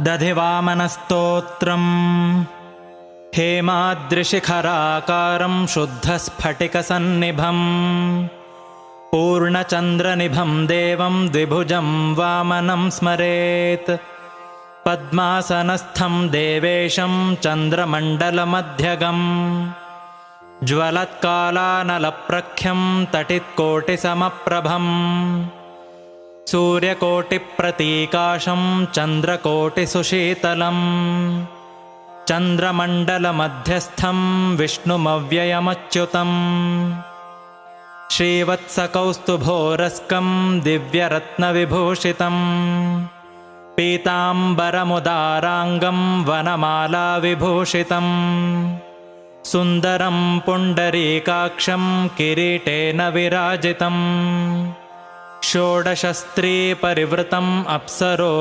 दधिवामनस्तोत्रम्। हेमाद्रिशिखराकारं शुद्धस्फटिकसन्निभम्। पूर्णचन्द्रनिभं देवं द्विभुजं वामनं स्मरेत्। पद्मासनस्थं देवेशं चन्द्रमण्डलमध्यगम्। ज्वलत्कालानलप्रख्यं तटित्कोटिसमप्रभम् सूर्यकोटिप्रतीकाशं चन्द्रकोटिसुशीतलम्। चन्द्रमण्डलमध्यस्थं विष्णुमव्ययमच्युतम्। श्रीवत्सकौस्तुभोरस्कं दिव्यरत्नविभूषितम्। पीताम्बरमुदाराङ्गं वनमालाविभूषितम्। सुन्दरं पुण्डरीकाक्षं किरीटेन विराजितम् षोडशस्त्रीपरिवृतम् अप्सरो